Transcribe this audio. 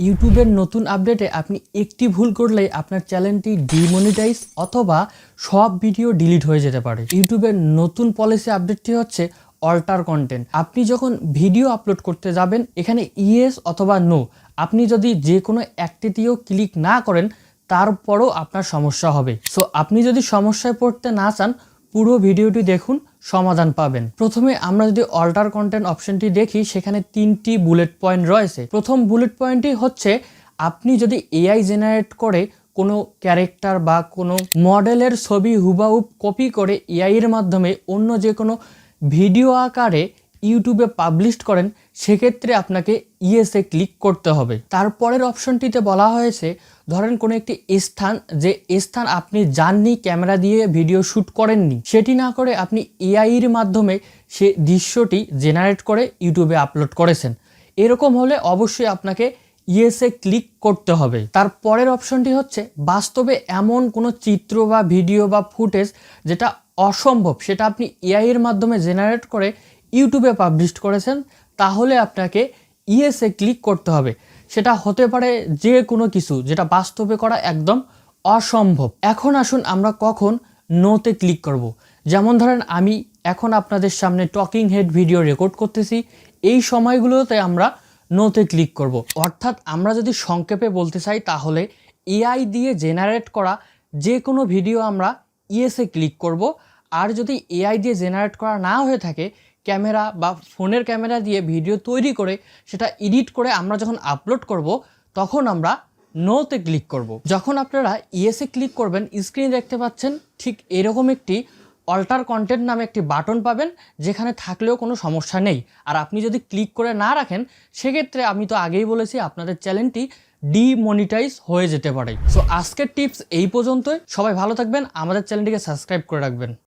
ইউটিউবের নতুন আপডেটে আপনি একটি ভুল করলেই আপনার চ্যানেলটি ডিমনিটাইজ অথবা সব ভিডিও ডিলিট হয়ে যেতে পারে। ইউটিউবের নতুন পলিসি আপডেটটি হচ্ছে অল্টার কন্টেন্ট। আপনি যখন ভিডিও আপলোড করতে যাবেন, এখানে ইয়েস অথবা নো। আপনি যদি যে কোনো একটিতেও ক্লিক না করেন, তারপরও আপনার সমস্যা হবে। সো, আপনি যদি সমস্যায় পড়তে না চান পুরো ভিডিওটি দেখুন, সমাধান পাবেন। প্রথমে আমরা যদি অল্টার কন্টেন্ট অপশনটি দেখি, সেখানে তিনটি বুলেট পয়েন্ট রয়েছে। প্রথম বুলেট পয়েন্টটি হচ্ছে, আপনি যদি এআই জেনারেট করে কোনো ক্যারেক্টার বা কোনো মডেলের ছবি হুবাহুব কপি করে এআইয়ের মাধ্যমে অন্য যে কোনো ভিডিও আকারে ইউটিউবে পাবলিশ করেন, সেক্ষেত্রে আপনাকে ইএসএ ক্লিক করতে হবে। তারপরের অপশনটিতে বলা হয়েছে, ধরেন কোনো একটি স্থান যে স্থান আপনি যাননি ক্যামেরা দিয়ে ভিডিও শ্যুট করেননি, সেটি না করে আপনি এআইয়ের মাধ্যমে সে দৃশ্যটি জেনারেট করে ইউটিউবে আপলোড করেছেন। এরকম হলে অবশ্যই আপনাকে ইএসএ ক্লিক করতে হবে। তারপরের অপশনটি হচ্ছে, বাস্তবে এমন কোনো চিত্র বা ভিডিও বা ফুটেজ যেটা অসম্ভব, সেটা আপনি এআইয়ের মাধ্যমে জেনারেট করে ইউটিউবে পাবলিশ করেছেন, তাহলে আপনাকে ইএসএ ক্লিক করতে হবে সেটা হতে পারে যে কোনো কিছু, যেটা বাস্তবে করা একদম অসম্ভব এখন আসুন আমরা কখন নোতে ক্লিক করব। যেমন ধরেন, আমি এখন আপনাদের সামনে টকিং হেড ভিডিও রেকর্ড করতেছি, এই সময়গুলোতে আমরা নোতে ক্লিক করব। অর্থাৎ আমরা যদি সংক্ষেপে বলতে চাই, তাহলে এআই দিয়ে জেনারেট করা যে কোনো ভিডিও আমরা ইএসএ ক্লিক করব আর যদি এআই দিয়ে জেনারেট করা না হয়ে থাকে ক্যামেরা বা ফোনের ক্যামেরা দিয়ে ভিডিও তৈরি করে সেটা এডিট করে আমরা যখন আপলোড করব, তখন আমরা নোতে ক্লিক করব। যখন আপনারা ইএসএ ক্লিক করবেন স্ক্রিনে দেখতে পাচ্ছেন, ঠিক এরকম একটি অল্টার কন্টেন্ট নামে একটি বাটন পাবেন, যেখানে থাকলেও কোনো সমস্যা নেই। আর আপনি যদি ক্লিক করে না রাখেন, সেক্ষেত্রে আমি তো আগেই বলেছি, আপনাদের চ্যানেলটি ডিমনিটাইজ হয়ে যেতে পারে। সো আজকের টিপস এই পর্যন্তই। সবাই ভালো থাকবেন, আমাদের চ্যানেলটিকে সাবস্ক্রাইব করে রাখবেন।